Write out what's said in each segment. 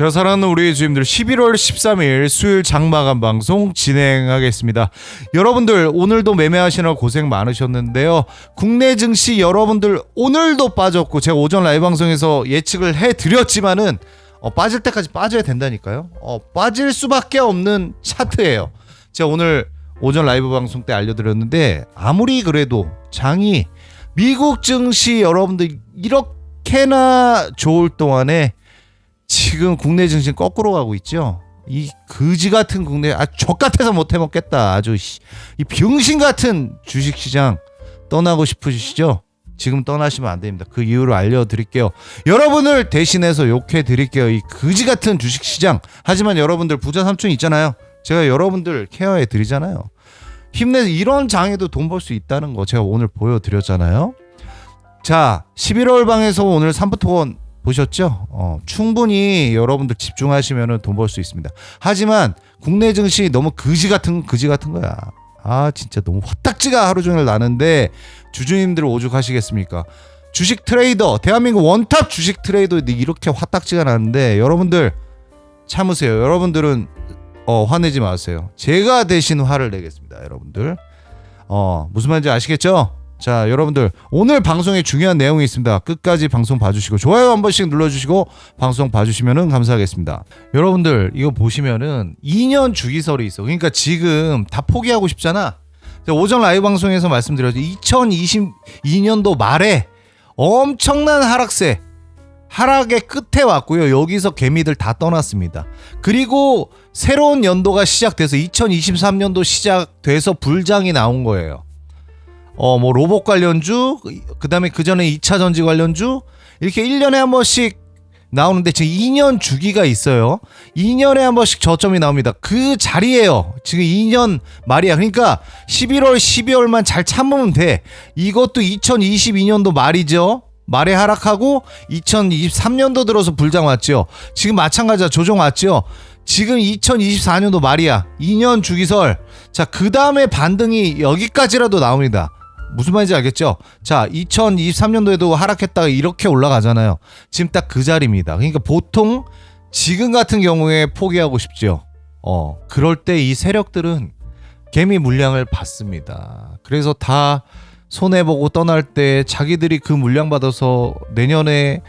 제가 사랑하는 우리 주임들 11월 13일 수요일 장마감 방송 진행하겠습니다. 여러분들 오늘도 매매하시느라 고생 많으셨는데요. 국내 증시 여러분들 오늘도 빠졌고 제가 오전 라이브 방송에서 예측을 해드렸지만은 어, 빠질 때까지 빠져야 된다니까요. 어, 빠질 수밖에 없는 차트예요. 제가 오늘 오전 라이브 방송 때 알려드렸는데 아무리 그래도 장이 미국 증시 여러분들 이렇게나 좋을 동안에 지금 국내 증시 거꾸로 가고 있죠. 이 거지 같은 국내 아 족 같아서 못 해먹겠다. 아주 씨, 이 병신 같은 주식 시장 떠나고 싶으시죠? 지금 떠나시면 안 됩니다. 그 이유를 알려드릴게요. 여러분을 대신해서 욕해 드릴게요. 이 거지 같은 주식 시장. 하지만 여러분들 부자 삼촌 있잖아요. 제가 여러분들 케어해 드리잖아요. 힘내서 이런 장에도 돈 벌 수 있다는 거 제가 오늘 보여드렸잖아요. 자, 11월 방에서 오늘 3부토건 보셨죠? 어, 충분히 여러분들 집중하시면 돈 벌 수 있습니다. 하지만 국내 증시 너무 그지 같은 그지 같은 거야. 아 진짜 너무 화딱지가 하루 종일 나는데 주주님들 오죽하시겠습니까? 주식 트레이더 대한민국 원탑 주식 트레이더인데 이렇게 화딱지가 나는데 여러분들 참으세요. 여러분들은 어, 화내지 마세요. 제가 대신 화를 내겠습니다, 여러분들. 어 무슨 말인지 아시겠죠? 자, 여러분들 오늘 방송에 중요한 내용이 있습니다. 끝까지 방송 봐주시고 좋아요 한 번씩 눌러주시고 방송 봐주시면은 감사하겠습니다. 여러분들 이거 보시면은 2년 주기설이 있어. 그러니까 지금 다 포기하고 싶잖아. 오전 라이브 방송에서 말씀드렸죠. 2022년도 말에 엄청난 하락세. 하락의 끝에 왔고요. 여기서 개미들 다 떠났습니다. 그리고 새로운 연도가 시작돼서 2023년도 시작돼서 불장이 나온 거예요. 어, 뭐 로봇 관련주, 그다음에 그 전에 2차 전지 관련주 이렇게 1년에 한 번씩 나오는데 지금 2년 주기가 있어요. 2년에 한 번씩 저점이 나옵니다. 그 자리에요. 지금 2년 말이야. 그러니까 11월, 12월만 잘 참으면 돼. 이것도 2022년도 말이죠. 말에 하락하고 2023년도 들어서 불장 왔죠. 지금 마찬가지야. 조정 왔죠. 지금 2024년도 말이야. 2년 주기설. 자, 그 다음에 반등이 여기까지라도 나옵니다. 무슨 말인지 알겠죠? 자, 2023년도에도 하락했다가 이렇게 올라가잖아요. 지금 딱 그 자리입니다. 그러니까 보통 지금 같은 경우에 포기하고 싶죠. 어, 그럴 때 이 세력들은 개미 물량을 받습니다. 그래서 다 손해보고 떠날 때 자기들이 그 물량 받아서 내년에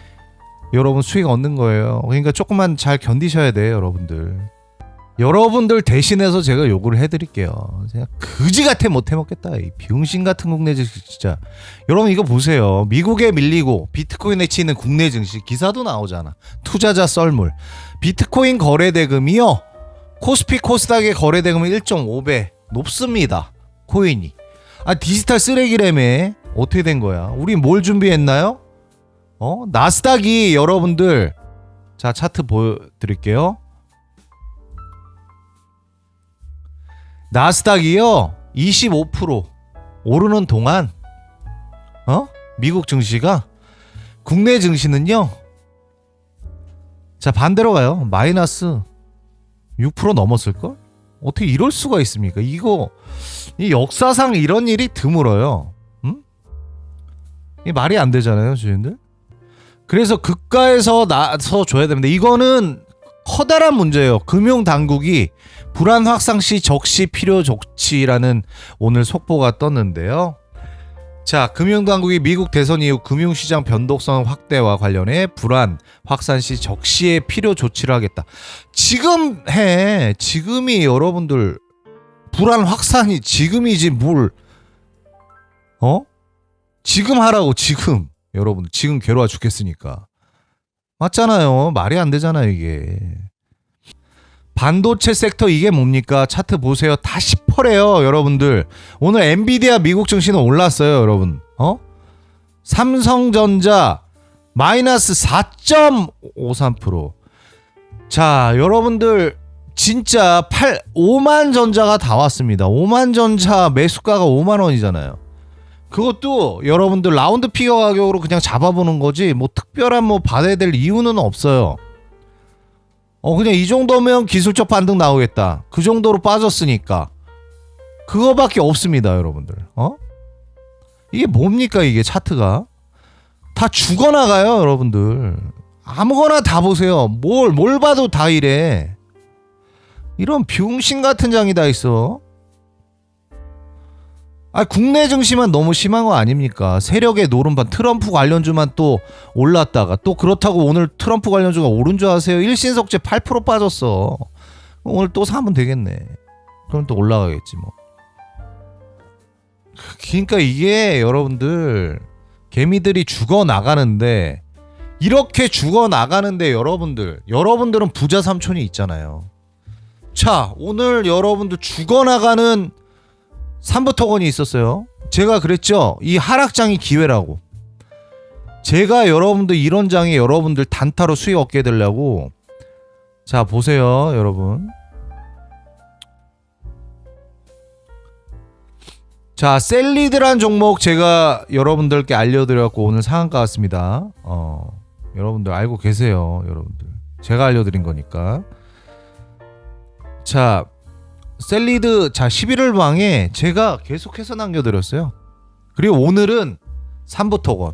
여러분 수익 얻는 거예요. 그러니까 조금만 잘 견디셔야 돼요, 여러분들. 여러분들 대신해서 제가 요구를 해드릴게요. 제가 그지 같아 못 해 먹겠다. 이 병신 같은 국내 증시 진짜. 여러분 이거 보세요. 미국에 밀리고 비트코인에 치는 국내 증시 기사도 나오잖아. 투자자 썰물. 비트코인 거래 대금이요. 코스피 코스닥의 거래 대금은 1.5배 높습니다. 코인이. 아 디지털 쓰레기라며 어떻게 된 거야? 우리 뭘 준비했나요? 어 나스닥이 여러분들 자 차트 보여드릴게요. 나스닥이요? 25% 오르는 동안 어? 미국 증시가? 국내 증시는요? 자 반대로 가요. 마이너스 6% 넘었을 걸? 어떻게 이럴 수가 있습니까? 이거 이 역사상 이런 일이 드물어요. 음? 이 말이 안 되잖아요 주인들. 그래서 국가에서 나서 줘야 됩니다. 이거는 커다란 문제예요. 금융 당국이 불안 확산 시 적시 필요 조치라는 오늘 속보가 떴는데요. 자, 금융당국이 미국 대선 이후 금융시장 변동성 확대와 관련해 불안 확산 시 적시에 필요 조치를 하겠다. 지금 해. 지금이 여러분들 불안 확산이 지금이지 뭘 어? 지금 하라고 지금 여러분 지금 괴로워 죽겠으니까 맞잖아요 말이 안 되잖아요 이게 반도체 섹터 이게 뭡니까? 차트 보세요. 다 10%래요, 여러분들. 오늘 엔비디아 미국 증시는 올랐어요, 여러분. 어? 삼성전자 마이너스 4.53%. 자, 여러분들 진짜 8 5만 전자가 다 왔습니다. 5만 전자 매수가가 5만 원이잖아요. 그것도 여러분들 라운드 피겨 가격으로 그냥 잡아보는 거지 뭐 특별한 뭐 받아야 될 이유는 없어요. 어 그냥 이 정도면 기술적 반등 나오겠다. 그 정도로 빠졌으니까 그거밖에 없습니다, 여러분들. 어? 이게 뭡니까 이게 차트가 다 죽어나가요, 여러분들. 아무거나 다 보세요. 뭘 뭘 봐도 다 이래. 이런 병신 같은 장이 다 있어. 아 국내 증시만 너무 심한 거 아닙니까? 세력의 노름반 트럼프 관련주만 또 올랐다가 또 그렇다고 오늘 트럼프 관련주가 오른 줄 아세요? 일신석재 8% 빠졌어. 오늘 또 사면 되겠네. 그럼 또 올라가겠지 뭐. 그러니까 이게 여러분들 개미들이 죽어 나가는데 이렇게 죽어 나가는데 여러분들 여러분들은 부자 삼촌이 있잖아요. 자 오늘 여러분들 죽어 나가는 삼부토건이 있었어요. 제가 그랬죠. 이 하락장이 기회라고. 제가 여러분들 이런 장에 여러분들 단타로 수익 얻게 되려고 자 보세요 여러분 자 셀리드란 종목 제가 여러분들께 알려드렸고 오늘 상한가 왔습니다 어 여러분들 알고 계세요 여러분들 제가 알려드린 거니까 자 셀리드 자 11월 방에 제가 계속해서 남겨드렸어요. 그리고 오늘은 삼부토건.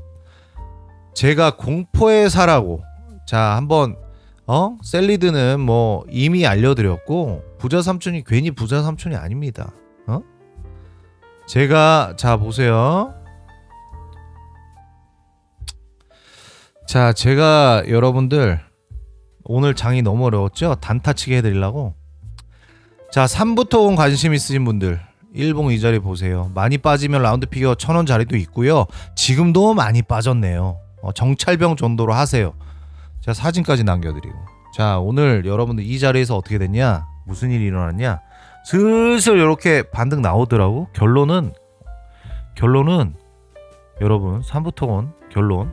제가 공포의 사라고 자 한번 어? 셀리드는 뭐 이미 알려드렸고 부자 삼촌이 괜히 부자 삼촌이 아닙니다. 어? 제가 자 보세요. 자 제가 여러분들 오늘 장이 너무 어려웠죠? 단타치게 해드리려고 자 3부터 온 관심 있으신 분들 일봉 이 자리 보세요. 많이 빠지면 라운드 피겨 천원 자리도 있고요. 지금도 많이 빠졌네요. 어, 정찰병 정도로 하세요. 제가 사진까지 남겨드리고. 자 오늘 여러분들 이 자리에서 어떻게 됐냐? 무슨 일이 일어났냐? 슬슬 이렇게 반등 나오더라고. 결론은 결론은 여러분 3부터건 결론.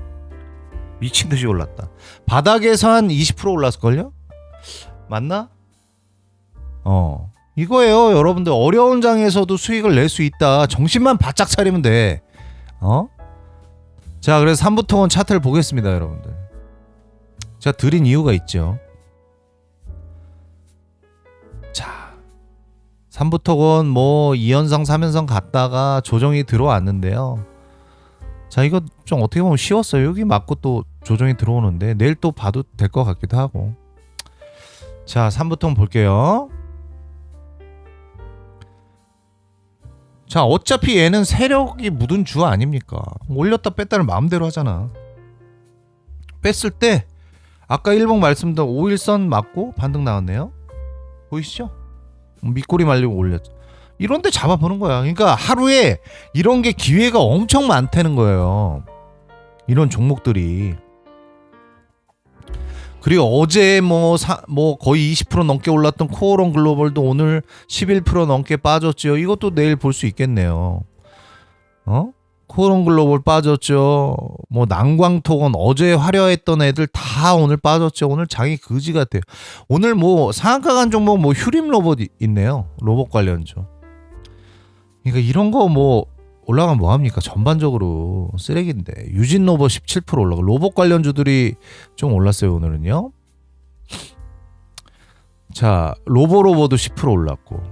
미친 듯이 올랐다. 바닥에서 한 20% 올랐을걸요? 맞나 어 이거예요 여러분들 어려운 장에서도 수익을 낼 수 있다 정신만 바짝 차리면 돼 어? 자 그래서 3부터건 차트를 보겠습니다 여러분들 제가 드린 이유가 있죠. 자, 3부터건 뭐 2연성, 3연성 갔다가 조정이 들어왔는데요. 자, 이거 좀 어떻게 보면 쉬웠어요. 여기 맞고 또 조정이 들어오는데 내일 또 봐도 될 것 같기도 하고. 자, 3부터 볼게요. 자, 어차피 얘는 세력이 묻은 주 아닙니까? 올렸다 뺐다를 마음대로 하잖아. 뺐을 때 아까 일봉 말씀드린 5일선 맞고 반등 나왔네요. 보이시죠? 밑꼬리 말리고 올렸죠. 이런데 잡아보는 거야. 그러니까 하루에 이런 게 기회가 엄청 많다는 거예요. 이런 종목들이. 그리고 어제 뭐, 사, 뭐 거의 20% 넘게 올랐던 코어론 글로벌도 오늘 11% 넘게 빠졌죠. 이것도 내일 볼 수 있겠네요. 어? 코론 글로벌 빠졌죠. 뭐 난광톡은 어제 화려했던 애들 다 오늘 빠졌죠. 오늘 장이 그지 같아요. 오늘 뭐 상한가 간 종목 뭐 휴림 로봇 있네요. 로봇 관련주. 그러니까 이런 거 뭐 올라가면 뭐 합니까? 전반적으로 쓰레기인데. 유진 로봇 17% 올라가. 로봇 관련주들이 좀 올랐어요, 오늘은요. 자, 로보로보도 10% 올랐고.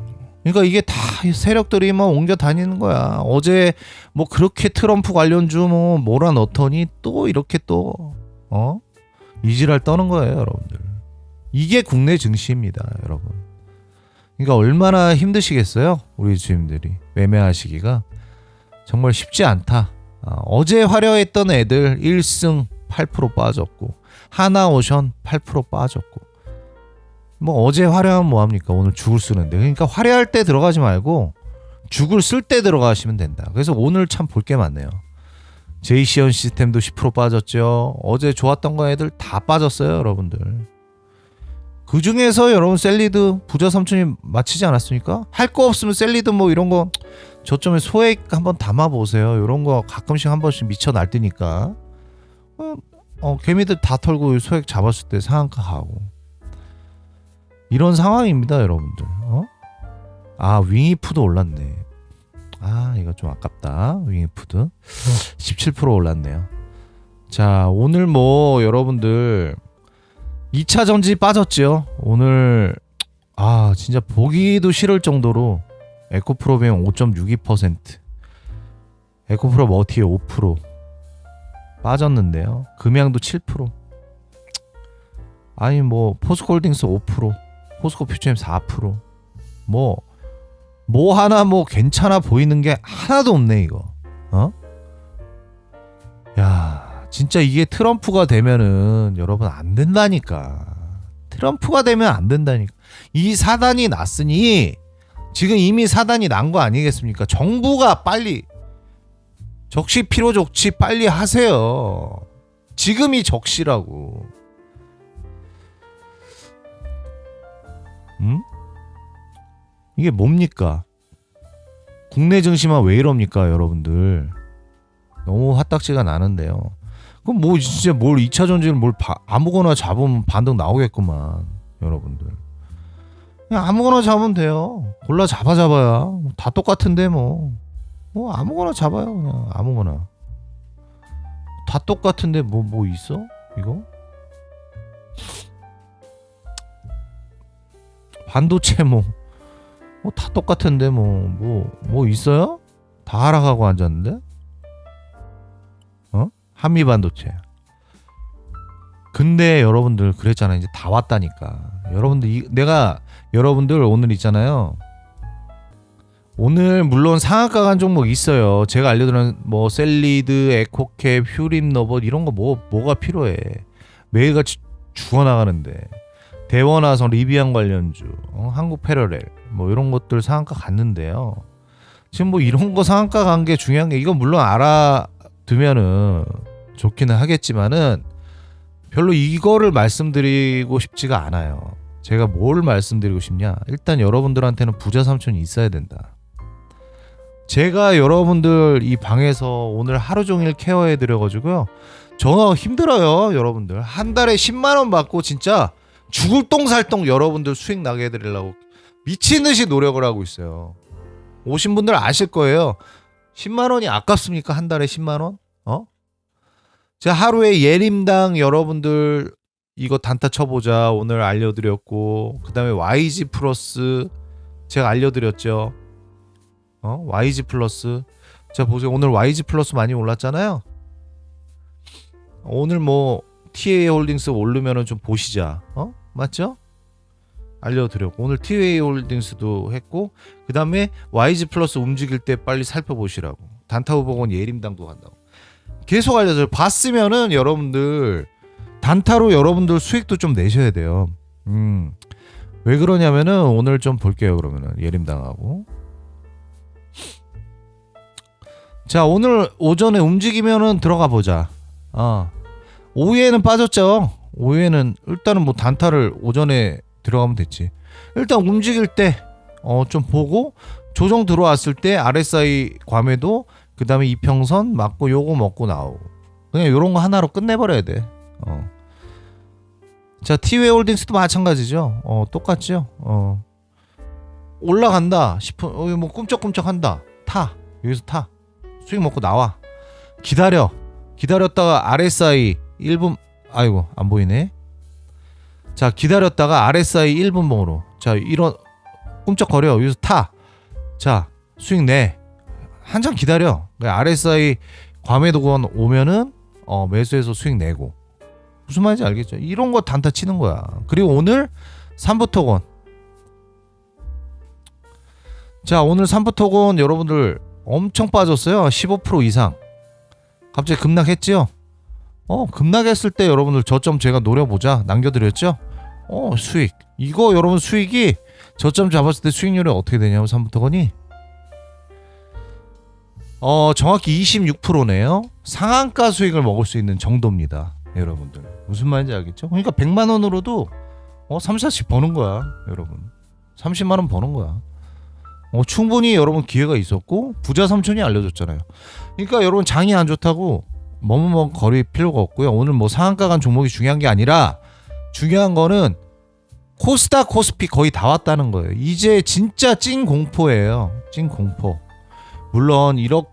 그러니까 이게 다 세력들이 뭐 옮겨 다니는 거야. 어제 뭐 그렇게 트럼프 관련주 뭐 몰아넣더니 또 이렇게 또 어? 이지랄 떠는 거예요, 여러분들. 이게 국내 증시입니다, 여러분. 그러니까 얼마나 힘드시겠어요, 우리 주임들이 매매하시기가 정말 쉽지 않다. 아, 어제 화려했던 애들 1승 8% 빠졌고 하나오션 8% 빠졌고. 뭐 어제 화려하면 뭐합니까? 오늘 죽을 쓰는데. 그러니까 화려할 때 들어가지 말고 죽을 쓸 때 들어가시면 된다. 그래서 오늘 참 볼 게 많네요. 제이시언 시스템도 10% 빠졌죠. 어제 좋았던 거 애들 다 빠졌어요 여러분들. 그 중에서 여러분 셀리드 부자 삼촌이 맞히지 않았습니까? 할 거 없으면 셀리드 뭐 이런 거 저점에 소액 한번 담아 보세요 이런 거 가끔씩 한 번씩 미쳐 날뛰니까 어, 어 개미들 다 털고 소액 잡았을 때 상한가 가고 이런 상황입니다, 여러분들. 어? 아, 윙이푸드 올랐네. 아, 이거 좀 아깝다. 윙이푸드. 17% 올랐네요. 자, 오늘 뭐 여러분들 2차 전지 빠졌죠. 오늘 아, 진짜 보기도 싫을 정도로 에코프로비움 5.62%, 에코프로 머티에 5% 빠졌는데요. 금양도 7%. 아니 뭐 포스코홀딩스 5%, 포스코 퓨처엠 4%. 뭐뭐 하나 뭐 괜찮아 보이는 게 하나도 없네 이거. 어? 야, 진짜 이게 트럼프가 되면은 여러분 안 된다니까. 트럼프가 되면 안 된다니까. 이 사단이 났으니 지금 이미 사단이 난 거 아니겠습니까? 정부가 빨리 적시 필요 적시 빨리 하세요. 지금이 적시라고. 음? 이게 뭡니까? 국내 증시만 왜 이럽니까, 여러분들? 너무 화딱지가 나는데요. 그럼 뭐 진짜 뭘 2차 전지를 뭘 바- 아무거나 잡으면 반등 나오겠구만, 여러분들. 그냥 아무거나 잡으면 돼요. 골라 잡아 잡아야 뭐다 똑같은데 뭐. 뭐 아무거나 잡아요, 그냥 아무거나. 다 똑같은데 뭐뭐 있어? 이거? 반도체 뭐 뭐 다 똑같은데 뭐뭐 뭐 있어요? 다 하락하고 앉았는데? 어? 한미 반도체. 근데 여러분들 그랬잖아요. 이제 다 왔다니까. 여러분들 이, 내가 여러분들 오늘 있잖아요. 오늘 물론 상한가 간 종목 있어요. 제가 알려드린 뭐 셀리드, 에코캡, 휴림 너버 이런 거 뭐 뭐가 필요해. 매일같이 죽어나가는데 대원화성 리비안 관련주, 어, 한국 패러렐 뭐 이런 것들 상한가 갔는데요. 지금 뭐 이런 거 상한가 간 게 중요한 게 이건 물론 알아두면은 좋기는 하겠지만은 별로 이거를 말씀드리고 싶지가 않아요. 제가 뭘 말씀드리고 싶냐? 일단 여러분들한테는 부자 삼촌이 있어야 된다. 제가 여러분들 이 방에서 오늘 하루 종일 케어해 드려 가지고요. 저 힘들어요, 여러분들. 한 달에 10만 원 받고 진짜 죽을 똥살똥 여러분들 수익 나게 해 드리려고 미친 듯이 노력을 하고 있어요. 오신 분들 아실 거예요. 10만 원이 아깝습니까? 한 달에 10만 원? 어? 제가 하루에 예림당 여러분들 이거 단타 쳐보자 오늘 알려드렸고 그 다음에 YG 플러스 제가 알려드렸죠. 어? YG 플러스 자 보세요 오늘 YG 플러스 많이 올랐잖아요. 오늘 뭐 TA 홀딩스 오르면은 좀 보시자. 어? 맞죠? 알려드렸고 오늘 TA 홀딩스도 했고 그 다음에 YG 플러스 움직일 때 빨리 살펴보시라고 단타 후보건 예림당도 간다고 계속 알려줘요. 봤으면은 여러분들 단타로 여러분들 수익도 좀 내셔야 돼요. 음. 왜 그러냐면은 오늘 좀 볼게요. 그러면은 예림당하고. 자, 오늘 오전에 움직이면은 들어가 보자. 어. 오후에는 빠졌죠. 오후에는 일단은 뭐 단타를 오전에 들어가면 됐지. 일단 움직일 때 어 좀 보고 조정 들어왔을 때 RSI 괌에도 그 다음에 이평선 맞고 요거 먹고 나오고 그냥 요런 거 하나로 끝내버려야 돼. 어. 자, 티웨이 홀딩스도 마찬가지죠. 어, 똑같죠. 어. 올라간다 싶은 어, 뭐 꿈쩍꿈쩍 한다. 타. 여기서 타. 수익 먹고 나와. 기다려. 기다렸다가 RSI 1분 아이고, 안 보이네. 자, 기다렸다가 RSI 1분 봉으로. 자, 이런 꿈쩍거려. 여기서 타. 자, 수익 내. 한참 기다려. RSI 과매도권 오면은 어, 매수해서 수익 내고. 무슨 말인지 알겠죠? 이런 거 단타 치는 거야. 그리고 오늘 삼부토건. 자, 오늘 삼부토건 여러분들 엄청 빠졌어요. 15% 이상. 갑자기 급락했죠? 어, 급락했을 때 여러분들 저점 제가 노려보자. 남겨드렸죠? 어, 수익. 이거 여러분 수익이 저점 잡았을 때 수익률이 어떻게 되냐면 삼부토건이 어, 정확히 26%네요. 상한가 수익을 먹을 수 있는 정도입니다. 여러분들. 무슨 말인지 알겠죠? 그러니까 100만 원으로도 어, 3, 40 버는 거야, 여러분. 30만 원 버는 거야. 어, 충분히 여러분 기회가 있었고 부자 삼촌이 알려줬잖아요. 그러니까 여러분 장이 안 좋다고 머뭇머뭇 거릴 필요가 없고요. 오늘 뭐 상한가 간 종목이 중요한 게 아니라 중요한 거는 코스닥 코스피 거의 다 왔다는 거예요. 이제 진짜 찐 공포예요. 찐 공포. 물론 이렇게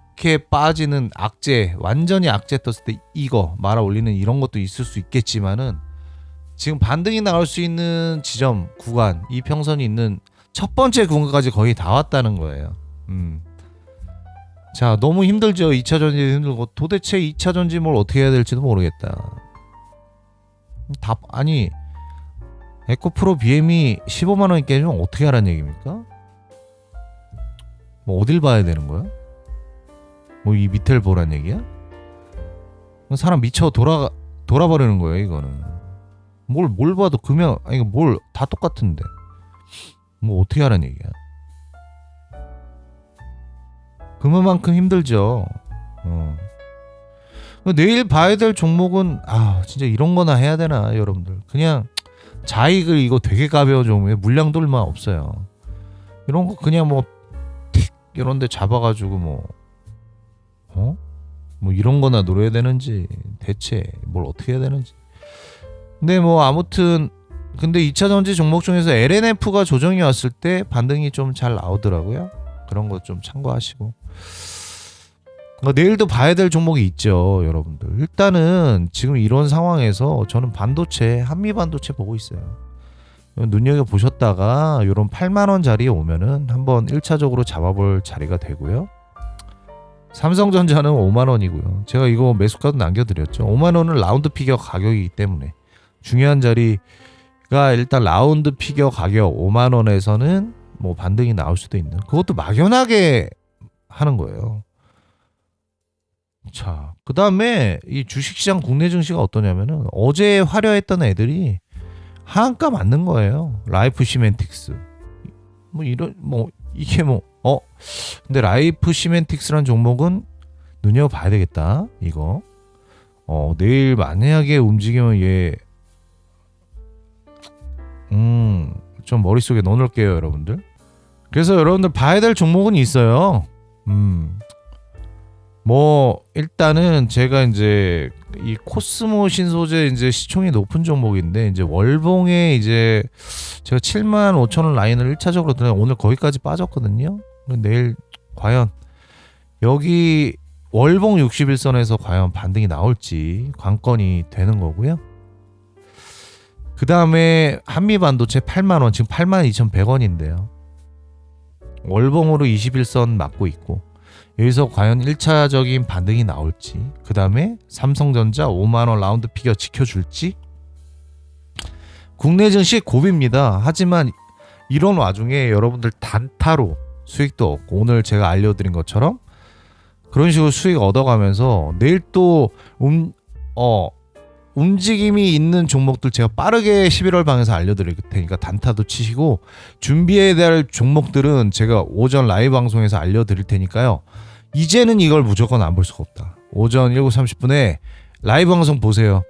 빠지는 악재, 완전히 악재 떴을 때 이거 말아 올리는 이런 것도 있을 수 있겠지만은 지금 반등이 나올 수 있는 지점 구간, 이 평선이 있는 첫 번째 구간까지 거의 다 왔다는 거예요. 음. 자, 너무 힘들죠. 2차 전지 힘들고 도대체 2차 전지 뭘 어떻게 해야 될지도 모르겠다. 답 아니 에코프로 BM이 15만 원이 깨지면 어떻게 하라는 얘기입니까? 뭐 어딜 봐야 되는 거야? 뭐 이 밑을 보란 얘기야? 사람 미쳐 돌아 돌아버리는 거예요 이거는. 뭘 뭘 봐도 금연 아니 뭘 다 똑같은데 뭐 어떻게 하라는 얘기야? 그만큼 힘들죠. 어. 내일 봐야 될 종목은 아 진짜 이런 거나 해야 되나 여러분들 그냥 자익을 이거 되게 가벼운 종목에 물량도 얼마 없어요 이런 거 그냥 뭐틱 이런 데 잡아가지고 뭐 어? 뭐 이런 거나 노려야 되는지 대체 뭘 어떻게 해야 되는지 근데 뭐 아무튼 근데 2차 전지 종목 중에서 LNF가 조정이 왔을 때 반등이 좀 잘 나오더라고요 그런 거 좀 참고하시고 어, 내일도 봐야 될 종목이 있죠, 여러분들. 일단은 지금 이런 상황에서 저는 반도체, 한미 반도체 보고 있어요. 눈여겨 보셨다가 이런 8만 원짜리 오면은 한번 1차적으로 잡아볼 자리가 되고요. 삼성전자는 5만 원이고요. 제가 이거 매수가도 남겨드렸죠. 5만 원은 라운드 피겨 가격이기 때문에 중요한 자리가 일단 라운드 피겨 가격 5만 원에서는 뭐 반등이 나올 수도 있는. 그것도 막연하게 하는 거예요. 자, 그 다음에 이 주식시장 국내 증시가 어떠냐면은 어제 화려했던 애들이 하한가 맞는 거예요. 라이프 시멘틱스. 뭐 이런 뭐 이게 뭐 어? 근데 라이프 시멘틱스란 종목은 눈여겨 봐야 되겠다. 이거. 어, 내일 만약에 움직이면 얘 음, 좀 머릿속에 넣어 놓을게요, 여러분들. 그래서 여러분들 봐야 될 종목은 있어요. 음. 뭐 일단은 제가 이제 이 코스모 신소재 이제 시총이 높은 종목인데 이제 월봉에 이제 제가 7만 5천 원 라인을 1차적으로 들어 오늘 거기까지 빠졌거든요. 내일 과연 여기 월봉 61선에서 과연 반등이 나올지 관건이 되는 거고요. 그 다음에 한미 반도체 8만 원 지금 8만 2,100원인데요. 월봉으로 21선 맞고 있고 여기서 과연 1차적인 반등이 나올지 그 다음에 삼성전자 5만원 라운드 피겨 지켜줄지 국내 증시 고비입니다 하지만 이런 와중에 여러분들 단타로 수익도 얻고 오늘 제가 알려드린 것처럼 그런 식으로 수익 얻어가면서 내일 또 음, 어, 움직임이 있는 종목들 제가 빠르게 11월 방에서 알려드릴 테니까 단타도 치시고 준비해야 될 종목들은 제가 오전 라이브 방송에서 알려드릴 테니까요. 이제는 이걸 무조건 안 볼 수가 없다. 오전 7시 30분에 라이브 방송 보세요.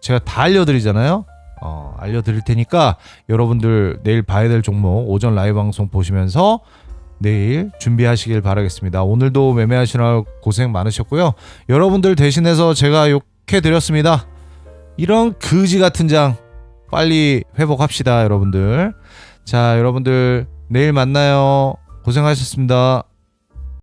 제가 다 알려드리잖아요. 어, 알려드릴 테니까 여러분들 내일 봐야 될 종목 오전 라이브 방송 보시면서 내일 준비하시길 바라겠습니다. 오늘도 매매하시느라 고생 많으셨고요. 여러분들 대신해서 제가 욕해 드렸습니다. 이런 거지 같은 장 빨리 회복합시다, 여러분들. 자, 여러분들 내일 만나요. 고생하셨습니다.